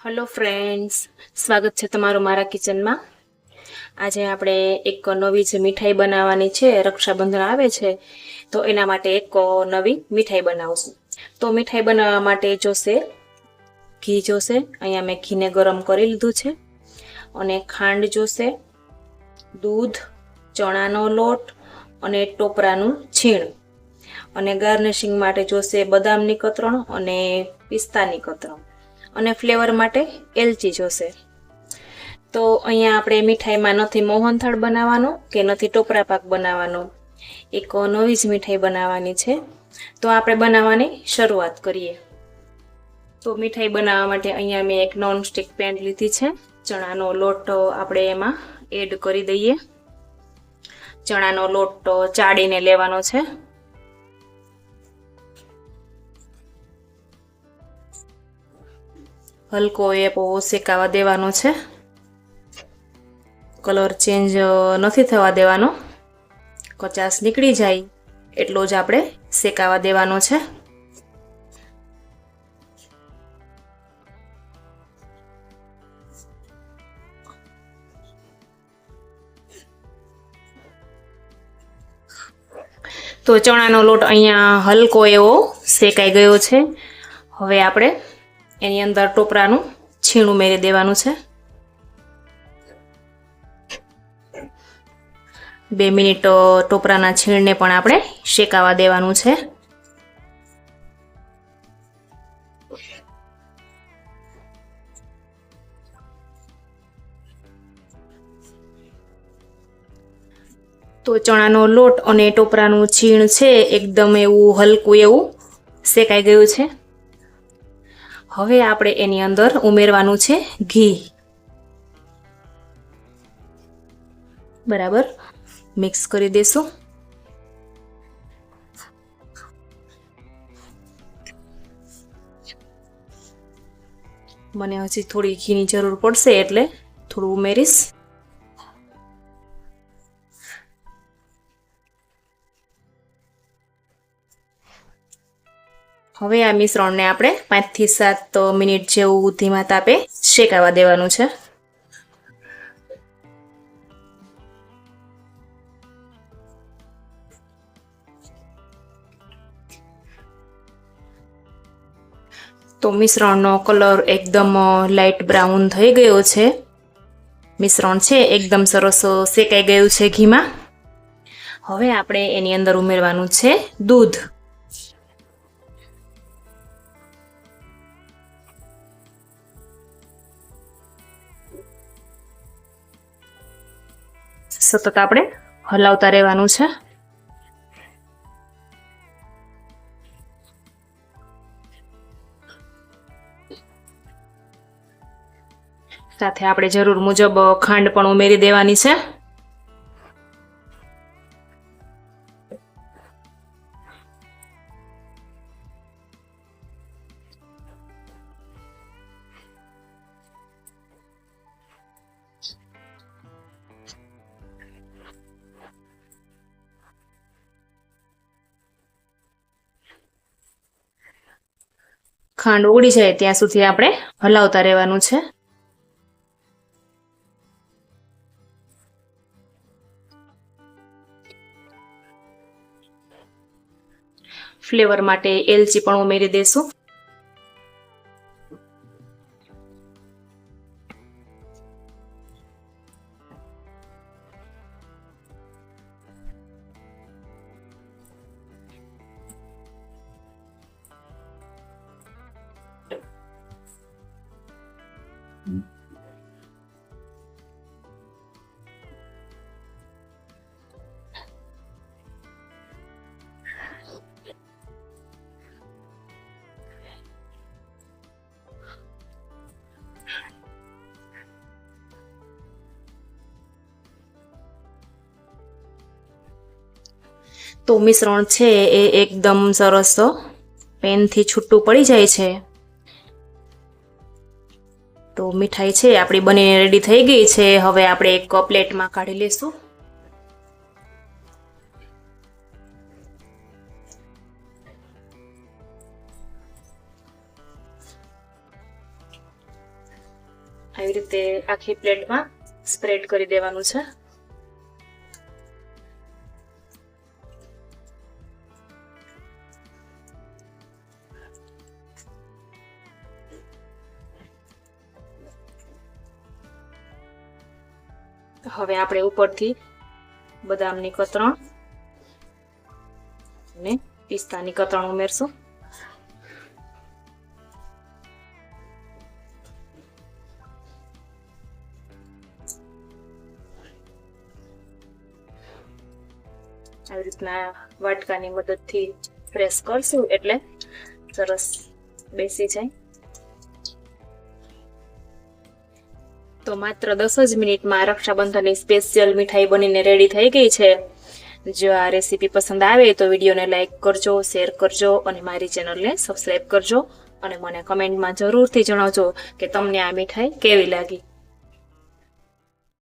Hello friends સ્વાગત છે તમારું મારા કિચનમાં આજે આપણે એક નવી જે મીઠાઈ બનાવવાની છે, રક્ષાબંધન આવે છે, તો એના માટે એક નવી મીઠાઈ બનાવશું. તો મીઠાઈ બનાવવા માટે જોશે, ઘી જોશે, અહીંયા મેં ઘીને ગરમ કરી લીધું છે, અને ખાંડ જોશે, દૂધ, ચણાનો લોટ, અને ટોપરાનું છીણ. અને ગાર્નિશિંગ માટે જોશે બદામની કતરણ અને પિસ્તાની કતરણ. અને ફ્લેવર માટે એલચી જોશે. તો અહીંયા આપણે મીઠાઈમાં નથી મોહનથળ બનાવવાનો કે નથી ટોપરા પાક બનાવવાનો. એક નવી જ મીઠાઈ બનાવવાની છે. તો આપણે બનાવવાની શરૂઆત કરીએ. તો મીઠાઈ બનાવવા માટે અહીંયા મેં એક નોન સ્ટિક પેન લીધી છે. ચણાનો લોટ આપણે એમાં એડ કરી દઈએ. ચણાનો લોટ ચાળીને લેવાનો છે. હલકો એ શેકાવા દેવાનો છે. કલર ચેન્જ નથી થવા દેવાનો. કચાસ નીકળી જાય એટલો જ આપણે શેકાવા દેવાનો છે. તો ચણાનો લોટ અહીંયા હલકો એવો શેકાઈ ગયો છે. હવે આપણે એની અંદર ટોપરાનું છીણ ઉમેરી દેવાનું છે. બે મિનિટ ટોપરાના છીણને પણ આપણે શેકાવા દેવાનું છે. તો ચણાનો લોટ અને ટોપરાનું છીણ છે, એકદમ એવું હલકું એવું શેકાઈ ગયું છે. હવે આપણે એની અંદર ઉમેરવાનું છે ઘી. બરાબર? મિક્સ કરી દેશું. મને હજી થોડી ઘીની જરૂર પડશે એટલે થોડું ઉમેરીશ. હવે આ મિશ્રણને આપણે પાંચથી સાત મિનિટ જેવું ધીમા તાપે શેકાવા દેવાનું છે. તો મિશ્રણનો કલર એકદમ લાઇટ બ્રાઉન થઈ ગયો છે. મિશ્રણ છે, એકદમ સરસ શેકાઈ ગયું છે ઘીમાં. હવે આપણે એની અંદર ઉમેરવાનું છે દૂધ. સતત આપણે હલાવતા રહેવાનું છે. સાથે આપણે જરૂર મુજબ ખાંડ પણ ઉમેરી દેવાની છે. ખાંડ ઓગળી જાય ત્યાં સુધી આપણે હલાવતા રહેવાનું છે. ફ્લેવર માટે એલચી પણ ઉમેરી દેશું. તો મિશ્રણ છે એ એકદમ સરસ પેનથી છૂટું પડી જાય છે. તો મીઠાઈ છે, આપણી બનીને રેડી થઈ ગઈ છે. હવે આપણે એક પ્લેટમાં કાઢી લેશું. આવી રીતે આખી પ્લેટમાં સ્પ્રેડ કરી દેવાનું છે. હવે આપણે ઉપરથી બદામની કતરણ અને પિસ્તાની કતરણ ઉમેરશું. આવી રીતના વાટકાની મદદથી પ્રેસ કરશું એટલે સરસ બેસી જાય. તો માત્ર દસ જ મિનિટમાં રક્ષાબંધનની સ્પેશિયલ મીઠાઈ બનીને રેડી થઈ ગઈ છે. જો આ રેસીપી પસંદ આવે તો વિડીયોને લાઇક કરજો શેર કરજો અને મારી ચેનલને સબસ્ક્રાઈબ કરજો અને મને કમેન્ટમાં જરૂરથી જણાવજો કે તમને આ મીઠાઈ કેવી લાગી.